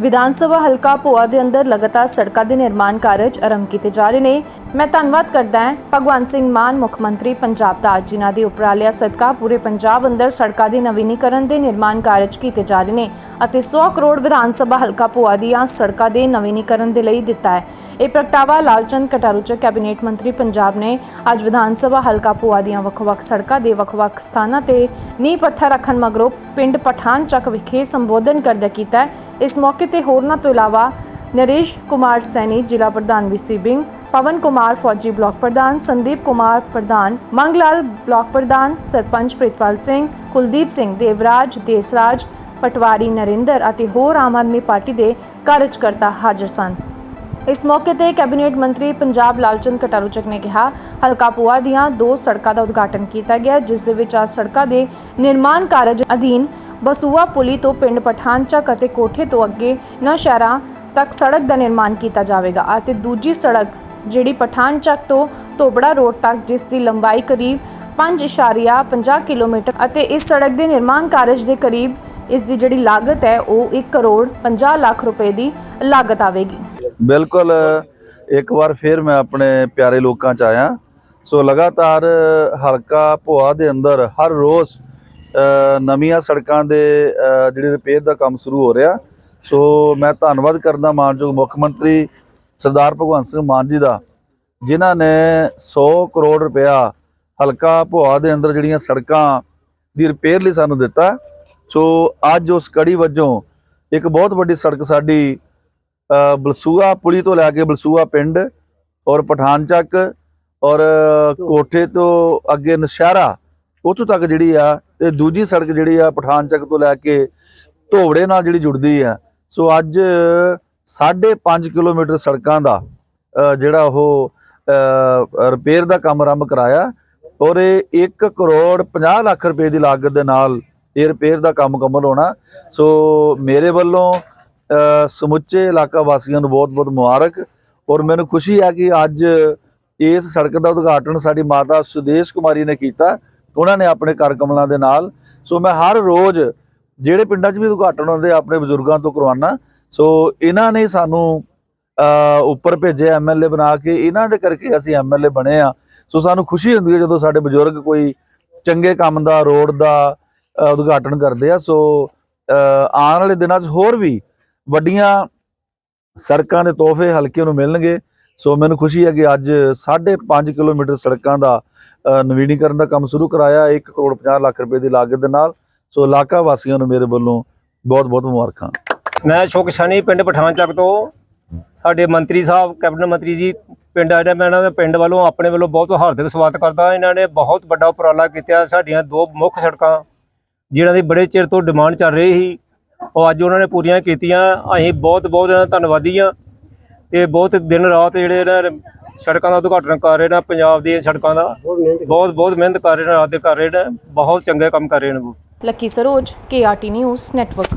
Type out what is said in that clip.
ਵਿਧਾਨ ਸਭਾ ਹਲਕਾ ਭੋਆ ਦੇ ਅੰਦਰ ਲਗਾਤਾਰ ਸੜਕਾਂ ਦੇ ਨਿਰਮਾਣ ਕਾਰਜ ਆਰੰਭ ਕੀਤੇ ਜਾ ਰਹੇ ਨੇ ਮੈਂ ਧੰਨਵਾਦ ਕਰਦਾ ਹਾਂ ਭਗਵੰਤ ਸਿੰਘ ਮਾਨ, ਮੁੱਖ ਮੰਤਰੀ ਪੰਜਾਬ ਦਾ, ਜਿਨ੍ਹਾਂ ਦੇ ਉਪਰਾਲਿਆਂ ਸਦਕਾ ਪੂਰੇ ਪੰਜਾਬ ਅੰਦਰ ਸੜਕਾਂ ਦੇ ਨਵੀਨੀਕਰਨ ਦੇ ਨਿਰਮਾਣ ਕਾਰਜ ਕੀਤੇ ਜਾ ਰਹੇ ਨੇ ਅਤੇ 100 ਕਰੋੜ ਵਿਧਾਨ ਸਭਾ ਹਲਕਾ ਭੋਆ ਦੀਆਂ ਸੜਕਾਂ ਦੇ ਨਵੀਨੀਕਰਨ ਦੇ ਲਈ ਦਿੱਤਾ ਹੈ ਇਹ ਪ੍ਰਗਟਾਵਾ ਲਾਲਚੰਦ ਕਟਾਰੂਚਕ ਕੈਬਨਿਟ ਮੰਤਰੀ ਪੰਜਾਬ ਨੇ ਅੱਜ ਵਿਧਾਨ ਸਭਾ ਹਲਕਾ ਭੋਆ ਦੀਆਂ ਵੱਖ-ਵੱਖ ਸੜਕਾਂ ਦੇ ਵੱਖ-ਵੱਖ ਸਥਾਨਾਂ ਤੇ ਨੀਂਹ ਪੱਥਰ ਰੱਖਣ ਮਗਰੋਂ ਪਿੰਡ ਪਠਾਨ ਚੱਕ ਵਿਖੇ ਸੰਬੋਧਨ ਕਰਦਿਆਂ ਕੀਤਾ ਹੈ। ਇਸ ਮੌਕੇ ਤੇ ਹੋਰਨਾਂ ਤੋਂ ਇਲਾਵਾ ਨਰੇਸ਼ ਕੁਮਾਰ ਸੈਣੀ, ਜ਼ਿਲ੍ਹਾ ਪ੍ਰਧਾਨ ਵੀਸੀ ਬਿੰਗ, ਪਵਨ ਕੁਮਾਰ ਫੌਜੀ ਬਲਾਕ ਪ੍ਰਧਾਨ, ਸੰਦੀਪ ਕੁਮਾਰ ਪ੍ਰਧਾਨ ਮੰਗ ਲਾਲ ਬਲਾਕ ਪ੍ਰਧਾਨ, ਸਰਪੰਚ ਪ੍ਰਿਤਪਾਲ ਸਿੰਘ, ਕੁਲਦੀਪ ਸਿੰਘ ਦੇਵਰਾਜ, ਦੇਸਰਾਜ, ਪਟਵਾਰੀ ਨਰਿੰਦਰ ਅਤੇ ਹੋਰ ਆਮ ਆਦਮੀ ਪਾਰਟੀ ਦੇ ਕਾਰਜਕਰਤਾ ਹਾਜ਼ਰ ਸਨ। ਇਸ ਮੌਕੇ ਤੇ ਕੈਬਨਿਟ ਮੰਤਰੀ ਪੰਜਾਬ ਲਾਲਚੰਦ ਕਟਾਰੂਚਕ ਨੇ ਕਿਹਾ, ਹਲਕਾ ਪੂਆ ਦੀਆਂ ਦੋ ਸੜਕਾਂ ਦਾ ਉਦਘਾਟਨ ਕੀਤਾ ਗਿਆ, ਜਿਸ ਦੇ ਵਿੱਚ ਆ ਸੜਕਾਂ ਦੇ ਨਿਰਮਾਣ ਕਾਰਜ ਅਧੀਨ ਬਸੂਆ ਪੁਲੀ ਤੋਂ ਪਿੰਡ ਪਠਾਨਚੱਕ ਅਤੇ ਕੋਠੇ ਤੋਂ ਅੱਗੇ ਨਸ਼ਹਿਰਾ ਤੱਕ ਸੜਕ ਦਾ ਨਿਰਮਾਣ ਕੀਤਾ ਜਾਵੇਗਾ ਅਤੇ ਦੂਜੀ ਸੜਕ ਜਿਹੜੀ ਪਠਾਨਚੱਕ ਤੋਂ ਤੋਬੜਾ ਰੋਡ ਤੱਕ, ਜਿਸ ਦੀ ਲੰਬਾਈ ਕਰੀਬ 5.50 ਕਿਲੋਮੀਟਰ ਅਤੇ ਇਸ ਸੜਕ ਦੇ ਨਿਰਮਾਣ ਕਾਰਜ ਦੇ ਕਰੀਬ ਇਸ ਦੀ ਜਿਹੜੀ ਲਾਗਤ ਹੈ, ਉਹ 1 ਕਰੋੜ 50 ਲੱਖ ਰੁਪਏ ਦੀ ਲਾਗਤ ਆਵੇਗੀ। ਬਿਲਕੁਲ, ਇੱਕ ਵਾਰ ਫੇਰ ਮੈਂ ਆਪਣੇ ਪਿਆਰੇ ਲੋਕਾਂ ਚ ਆਇਆ। ਸੋ ਲਗਾਤਾਰ ਹਲਕਾ ਭੋਆ ਦੇ ਅੰਦਰ ਹਰ ਰੋਜ਼ ਨਵੀਆਂ ਸੜਕਾਂ ਦੇ ਅ, ਜਿਹੜੀ ਰਿਪੇਅਰ ਦਾ ਕੰਮ ਸ਼ੁਰੂ ਹੋ ਰਿਹਾ। ਸੋ ਮੈਂ ਧੰਨਵਾਦ ਕਰਦਾ ਮਾਨਯੋਗ ਮੁੱਖ ਮੰਤਰੀ ਸਰਦਾਰ ਭਗਵੰਤ ਸਿੰਘ ਮਾਨ ਜੀ ਦਾ ਜਿਨ੍ਹਾਂ ਨੇ 100 ਕਰੋੜ ਰੁਪਇਆ ਹਲਕਾ ਭੋਆ ਦੇ ਅੰਦਰ ਜਿਹੜੀਆਂ ਸੜਕਾਂ ਦੀ ਰਿਪੇਅਰ ਲਈ ਸਾਨੂੰ ਦਿੱਤਾ। ਸੋ ਅੱਜ ਉਸ ਕੜੀ ਵਜੋਂ ਇੱਕ ਬਹੁਤ ਵੱਡੀ ਸੜਕ ਸਾਡੀ ਬਲਸੂਆ ਪੁਲੀ ਤੋਂ ਲੈ ਕੇ ਬਲਸੂਆ ਪਿੰਡ ਔਰ ਪਠਾਨਚੱਕ ਔਰ ਕੋਠੇ ਤੋਂ ਅੱਗੇ ਨਸ਼ਹਿਰਾ ਉੱਥੋਂ ਤੱਕ ਜਿਹੜੀ ਆ, ਤੇ ਦੂਜੀ ਸੜਕ ਜਿਹੜੀ ਆ ਪਠਾਨਚੱਕ ਤੋਂ ਲੈ ਕੇ ਧੋਬੜੇ ਨਾਲ ਜਿਹੜੀ ਜੁੜਦੀ ਆ। ਸੋ ਅੱਜ 5.5 ਕਿਲੋਮੀਟਰ ਸੜਕਾਂ ਦਾ ਜਿਹੜਾ ਉਹ ਰਿਪੇਅਰ ਦਾ ਕੰਮ ਆਰੰਭ ਕਰਾਇਆ ਔਰ ਇਹ 1 ਕਰੋੜ 50 ਲੱਖ ਰੁਪਏ ਦੀ ਲਾਗਤ ਦੇ ਨਾਲ ਇਹ ਰਿਪੇਅਰ ਦਾ ਕੰਮ ਮੁਕੰਮਲ ਹੋਣਾ। ਸੋ ਮੇਰੇ ਵੱਲੋਂ ਸਮੁੱਚੇ ਇਲਾਕਾ ਵਾਸੀਆਂ ਨੂੰ ਬਹੁਤ-ਬਹੁਤ ਮੁਬਾਰਕ ਔਰ ਮੈਨੂੰ ਖੁਸ਼ੀ ਹੈ ਕਿ ਅੱਜ ਇਸ ਸੜਕ ਦਾ ਉਦਘਾਟਨ ਸਾਡੀ ਮਾਤਾ ਸੁਦੇਸ਼ ਕੁਮਾਰੀ ਨੇ ਕੀਤਾ। ਉਹਨਾਂ ਨੇ ਆਪਣੇ ਕਰ ਕਮਲਾਂ ਦੇ ਨਾਲ। ਸੋ ਮੈਂ ਹਰ ਰੋਜ਼ ਜਿਹੜੇ ਪਿੰਡਾਂ 'ਚ ਵੀ ਉਦਘਾਟਨ ਹੁੰਦੇ ਆਪਣੇ ਬਜ਼ੁਰਗਾਂ ਤੋਂ ਕਰਵਾਉਣਾ ਸੋ ਇਹਨਾਂ ਨੇ ਸਾਨੂੰ ਉੱਪਰ ਭੇਜਿਆ ਐਮਐਲਏ ਬਣਾ ਕੇ। ਇਹਨਾਂ ਦੇ ਕਰਕੇ ਅਸੀਂ ਐਮਐਲਏ ਬਣੇ ਆ। ਸੋ ਸਾਨੂੰ ਖੁਸ਼ੀ ਹੁੰਦੀ ਹੈ ਜਦੋਂ ਸਾਡੇ ਬਜ਼ੁਰਗ ਕੋਈ ਚੰਗੇ ਕੰਮ ਦਾ, ਰੋਡ ਦਾ ਉਦਘਾਟਨ ਕਰਦੇ ਆ। ਸੋ ਆਉਣ ਵਾਲੇ ਦਿਨਾਂ 'ਚ ਹੋਰ ਵੀ ਵੱਡੀਆਂ ਸੜਕਾਂ ਦੇ ਤੋਹਫੇ ਹਲਕੇ ਨੂੰ ਮਿਲਣਗੇ। ਸੋ ਮੈਨੂੰ ਖੁਸ਼ੀ ਹੈ ਕਿ ਅੱਜ 5.5 ਕਿਲੋਮੀਟਰ ਸੜਕਾਂ ਦਾ ਨਵੀਨੀਕਰਨ ਦਾ ਕੰਮ ਸ਼ੁਰੂ ਕਰਾਇਆ। 1 ਕਰੋੜ 50 ਲੱਖ ਰੁਪਏ ਦੀ ਲਾਗਤ ਦੇ ਨਾਲ। ਸੋ ਇਲਾਕਾ ਵਾਸੀਆਂ ਨੂੰ ਮੇਰੇ ਵੱਲੋਂ ਬਹੁਤ ਬਹੁਤ ਮੁਬਾਰਕਾਂ। ਮੈਂ ਸ਼ੁਕ ਸ਼ਾਨੀ ਪਿੰਡ ਪਠਾਨ ਤੋਂ। ਸਾਡੇ ਮੰਤਰੀ ਸਾਹਿਬ, ਕੈਬਨਿਟ ਮੰਤਰੀ ਜੀ, ਪਿੰਡ ਆ ਮੈਂ ਇਹਨਾਂ ਦੇ ਪਿੰਡ ਵੱਲੋਂ ਆਪਣੇ ਵੱਲੋਂ ਬਹੁਤ ਹਾਰਦਿਕ ਸਵਾਗਤ ਕਰਦਾ। ਇਹਨਾਂ ਨੇ ਬਹੁਤ ਵੱਡਾ ਉਪਰਾਲਾ ਕੀਤਾ। ਸਾਡੀਆਂ ਦੋ ਮੁੱਖ ਸੜਕਾਂ, ਜਿਨ੍ਹਾਂ ਦੀ ਬੜੇ ਚਿਰ ਤੋਂ ਡਿਮਾਂਡ ਚੱਲ ਰਹੀ ਸੀ, ਉਹ ਅੱਜ ਉਹਨਾਂ ਨੇ ਪੂਰੀਆਂ ਕੀਤੀਆਂ। ਅਸੀਂ ਬਹੁਤ ਬਹੁਤ ਇਹਨਾਂ ਦਾ ਧੰਨਵਾਦੀ ਆ ਤੇ ਬਹੁਤ ਦਿਨ ਰਾਤ ਜਿਹੜੇ ਇਹਨਾਂ ਨੇ ਸੜਕਾਂ ਦਾ ਉਦਘਾਟਨ ਕਰ ਰਹੇ ਨੇ ਪੰਜਾਬ ਦੀਆਂ ਸੜਕਾਂ ਦਾ। ਬਹੁਤ ਬਹੁਤ ਮਿਹਨਤ ਕਰ ਰਹੇ ਨੇ ਰਾਤ ਦੇ ਕਰ ਰਹੇ ਨੇ ਬਹੁਤ ਚੰਗੇ ਕੰਮ ਕਰ ਰਹੇ ਨੇ ਉਹ। Lucky Saroj KRT news network